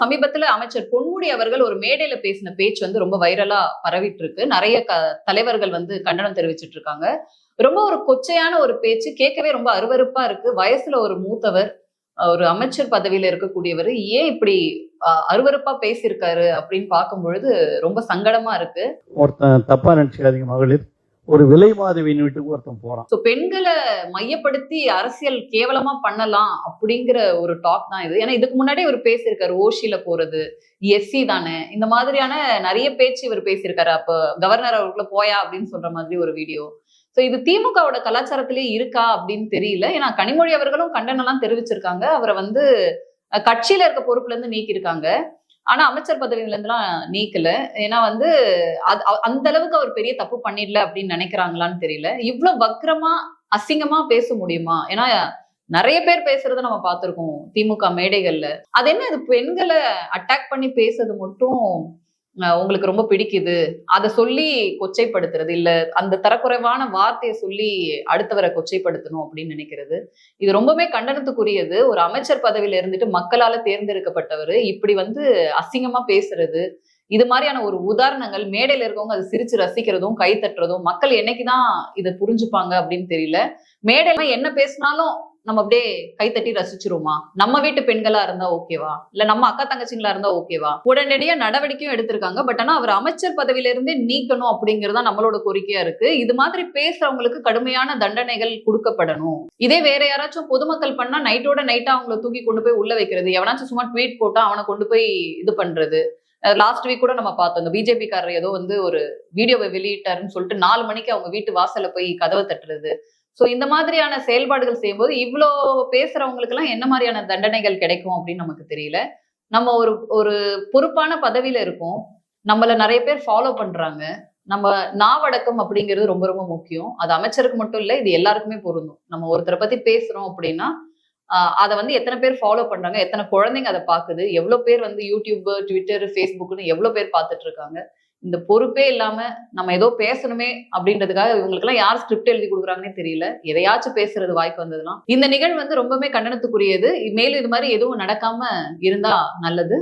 சமீபத்துல அமைச்சர் பொன்முடி அவர்கள் ஒரு மேடையில பேசின பேச்சு வந்து ரொம்ப வைரலா பரவிட்டு இருக்கு நிறைய தலைவர்கள் வந்து கண்டனம் தெரிவிச்சிட்டு இருக்காங்க. ரொம்ப ஒரு கொச்சையான ஒரு பேச்சு கேட்கவே ரொம்ப அருவருப்பா இருக்கு. வயசுல ஒரு மூத்தவர் ஒரு அமைச்சர் பதவியில இருக்கக்கூடியவர் ஏன் இப்படி அஹ், அருவருப்பா பேசியிருக்காரு அப்படின்னு பார்க்கும் பொழுது ரொம்ப சங்கடமா இருக்கு. ஒருத்தன் தப்பா நினைச்சுக்காதீங்க மகளிர். ஒரு விலை மாதவியின் வீட்டுக்கு ஒருத்தன் போறான். ஸோ பெண்களை மையப்படுத்தி அரசியல் கேவலமா பண்ணலாம் அப்படிங்கிற ஒரு டாக் தான் இது. ஏன்னா இதுக்கு முன்னாடி இவர் பேசியிருக்காரு ஓஷில போறது எஸ்சி தானே. இந்த மாதிரியான நிறைய பேச்சு இவர் பேசியிருக்காரு. அப்ப கவர்னர் அவருக்குள்ள போயா அப்படின்னு சொல்ற மாதிரி ஒரு வீடியோ ஸோ இது திமுகவோட கலாச்சாரத்திலேயே இருக்கா அப்படின்னு தெரியல. ஏன்னா கனிமொழி அவர்களும் கண்டனம்லாம் தெரிவிச்சிருக்காங்க. அவரை வந்து கட்சியில இருக்க பொறுப்புல இருந்து நீக்கியிருக்காங்க. ஆனா அமைச்சர் பதவியில இருந்துலாம் நீக்கல. ஏன்னா வந்து அது அந்த அளவுக்கு அவர் பெரிய தப்பு பண்ணிடல அப்படின்னு நினைக்கிறாங்களான்னு தெரியல. இவ்வளவு வக்ரமா அசிங்கமா பேச முடியுமா? ஏன்னா நிறைய பேர் பேசுறத நம்ம பார்த்திருக்கோம். திமுக மேடைகள்ல. அது என்ன இது பெண்களை அட்டாக் பண்ணி பேசுறது மட்டும் உங்களுக்கு ரொம்ப பிடிக்குது. அதை சொல்லி கொச்சைப்படுத்துறது இல்ல அந்த தரக்குறைவான வார்த்தையை சொல்லி அடுத்தவரை கொச்சைப்படுத்தணும் அப்படின்னு நினைக்கிறது. இது ரொம்பவே கண்டனத்துக்குரியது. ஒரு அமைச்சர் பதவியில இருந்துட்டு மக்களால தேர்ந்தெடுக்கப்பட்டவர். இப்படி வந்து அசிங்கமா பேசுறது இது மாதிரியான ஒரு உதாரணங்கள் மேடையில இருக்கவங்க அதை சிரிச்சு ரசிக்கிறதும் கை தட்டுறதும் மக்கள் என்னைக்குதான் இதை புரிஞ்சுப்பாங்க அப்படின்னு தெரியல. மேடையில என்ன பேசினாலும் நம்ம அப்படியே கைத்தட்டி ரசிச்சிருவோமா? நம்ம வீட்டு பெண்களா இருந்தா ஓகேவா? இல்ல நம்ம அக்கா தங்கச்சிங்களா இருந்தா ஓகேவா? உடனடியா நடவடிக்கையும் எடுத்திருக்காங்க. பட் ஆனா அவர் அமைச்சர் பதவியில இருந்தே நீக்கணும் அப்படிங்கறதா நம்மளோட கோரிக்கையா இருக்கு. இது மாதிரி பேசுறவங்களுக்கு கடுமையான தண்டனைகள் கொடுக்கப்படணும். இதே வேற யாராச்சும் பொதுமக்கள் பண்ணா நைட்டோட நைட்டா அவங்கள தூக்கி கொண்டு போய் உள்ள வைக்கிறது எவனாச்சும் சும்மா ட்வீட் போட்டா அவனை கொண்டு போய் இது பண்றது. லாஸ்ட் வீக் கூட நம்ம பார்த்தோம். இந்த பிஜேபி காரர் ஏதோ வந்து ஒரு வீடியோவை வெளியிட்டாருன்னு சொல்லிட்டு நாலு மணிக்கு அவங்க வீட்டு வாசல்ல போய் கதவை தட்டுறது. சோ இந்த மாதிரியான செயல்பாடுகள் செய்யும்போது இவ்வளோ பேசுறவங்களுக்கு எல்லாம் என்ன மாதிரியான தண்டனைகள் கிடைக்கும் அப்படின்னு நமக்கு தெரியல. நம்ம ஒரு ஒரு பொறுப்பான பதவியில இருக்கோம். நம்மள நிறைய பேர் ஃபாலோ பண்றாங்க. நம்ம நாவடக்கம் அப்படிங்கிறது ரொம்ப ரொம்ப முக்கியம். அது அமைச்சருக்கு மட்டும் இல்ல இது எல்லாருக்குமே பொருந்தும். நம்ம ஒருத்தரை பத்தி பேசுறோம் அப்படின்னா அதை வந்து எத்தனை பேர் ஃபாலோ பண்றாங்க எத்தனை குழந்தைங்க அதை பாக்குது எவ்வளவு பேர் வந்து யூடியூப் ட்விட்டர் ஃபேஸ்புக்னு எவ்வளவு பேர் பார்த்துட்டு இருக்காங்க. இந்த பொறுப்பே இல்லாம நம்ம ஏதோ பேசணுமே அப்படின்றதுக்காக இவங்களுக்கு எல்லாம் யார் ஸ்கிரிப்ட் எழுதி கொடுக்குறாங்கன்னே தெரியல. எதையாச்சும் பேசுறது வாய்ப்பு வந்ததுலாம் இந்த நிகழ்வு வந்து ரொம்பவே கண்டனத்துக்குரியது. மேலும் இது மாதிரி எதுவும் நடக்காம இருந்தா நல்லது.